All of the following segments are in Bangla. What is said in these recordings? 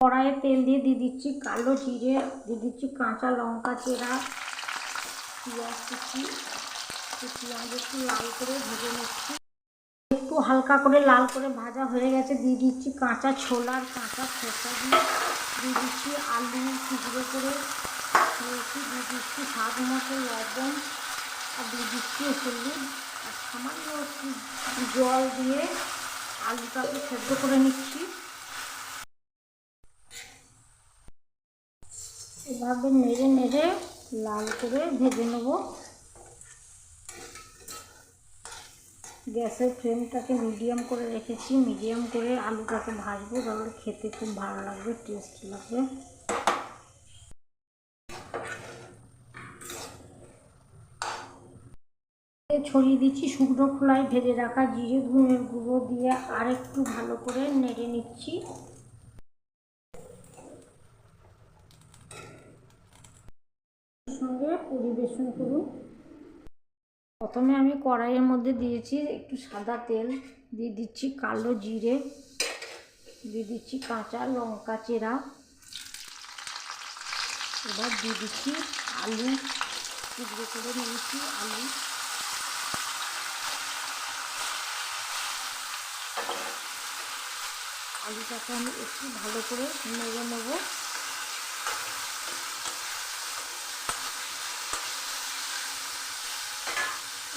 কড়াইয়ে তেল দিয়ে দিয়ে দিচ্ছি কালো জিরে, দিয়ে দিচ্ছি কাঁচা লঙ্কা, চেরা, পেঁয়াজ কুচি। পেঁয়াজ একটু লাল করে ভেজে নিচ্ছি। একটু হালকা করে লাল করে ভাজা হয়ে গেছে, দিয়ে দিচ্ছি কাঁচা ছোলার কাঁচা খোসা দিয়ে। দিয়ে দিচ্ছি আলু টুকরো করে। দিয়েছি দিয়ে দিচ্ছি স্বাদ মতো লবণ। আর দিয়ে দিচ্ছি হলুদ। আর সামান্য একটু জল দিয়ে আলুটাকে সেদ্ধ করে নিচ্ছি। এভাবে নেড়ে নেড়ে লাল করে ভেজে নেব। গ্যাসের ফ্লেমটাকে মিডিয়াম করে রেখেছি। মিডিয়াম করে আলুটাকে ভাজবো, তাহলে খেতে খুব ভালো লাগবে, টেস্ট লাগবে। ছড়িয়ে দিচ্ছি শুকনো খোলায় ভেজে রাখা জিরে ধনের গুঁড়ো দিয়ে আর একটু ভালো করে নেড়ে নিচ্ছি। সঙ্গে পরিবেশন করুন। প্রথমে আমি কড়াইয়ের মধ্যে দিয়েছি একটু সাদা তেল, দিয়ে দিচ্ছি কালো জিরে, দিয়ে দিচ্ছি কাঁচা লঙ্কা চেরা, এবার দিয়ে দিচ্ছি আলু, টুকরো করে নিয়েছি আলু। আলুটাকে আমি একটু ভালো করে নেড়ে নেব।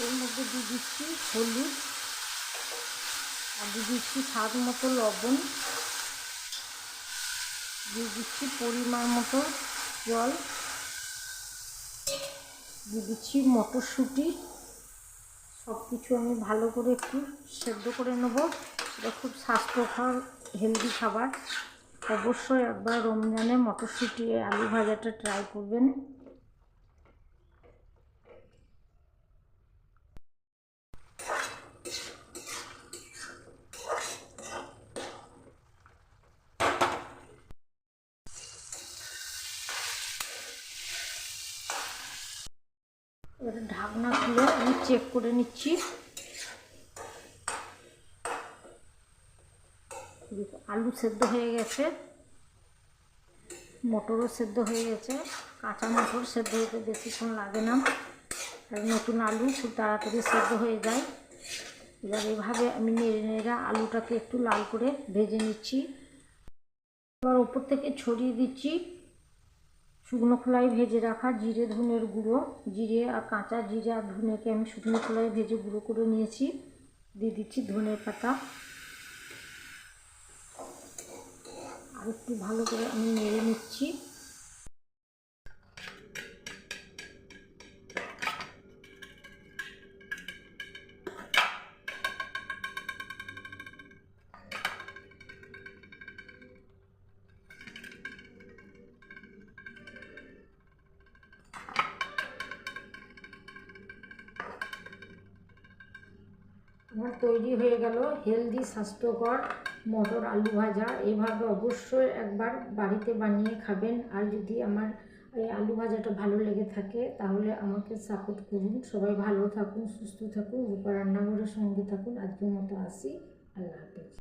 এর মধ্যে দিয়ে দিচ্ছি হলুদ আর দিয়ে দিচ্ছি স্বাদ মতো লবণ। দিয়ে দিচ্ছি পরিমাণ মতো জল। দিয়ে দিচ্ছি মটরশুঁটি। সব কিছু আমি ভালো করে একটু সেদ্ধ করে নেব। এটা খুব স্বাস্থ্যকর হেলদি খাবার। অবশ্যই একবার রমজানে মটরশুঁটি, আলু ভাজাটা ট্রাই করবেন। এবার ঢাকনা খুলে আমি চেক করে নিচ্ছি। আলু সেদ্ধ হয়ে গেছে, মটরও সেদ্ধ হয়ে গেছে, কাঁচা মটর সেদ্ধ হতে বেশিক্ষণ লাগে না। আর নতুন আলু খুব তাড়াতাড়ি সেদ্ধ হয়ে যায়। এবার এভাবে আমি নেড়ে নেড়ে আলুটাকে একটু লাল করে ভেজে নিচ্ছি। এবার ওপর থেকে ছড়িয়ে দিচ্ছি। শুকনো খোলায় ভেজে রাখা জিরে, ধনের গুঁড়ো, জিরে আর কাঁচা জিরে আর ধনেকে আমি শুকনো খোলায় ভেজে গুঁড়ো করে নিয়েছি। দিয়ে দিচ্ছি ধনের পাতা। আর একটু ভালো করে আমি নেড়ে নিচ্ছি। আমার তৈরি হয়ে গেল হেলদি, স্বাস্থ্যকর মটর আলু ভাজা। এভাবে অবশ্যই একবার বাড়িতে বানিয়ে খাবেন। আর যদি আমার এই আলু ভাজাটা ভালো লেগে থাকে, তাহলে আমাকে সাপোর্ট করুন। সবাই ভালো থাকুন, সুস্থ থাকুন রূপা রান্নাঘরের সঙ্গে থাকুন। আজকের মতো আসি। আল্লাহ হাফেজ।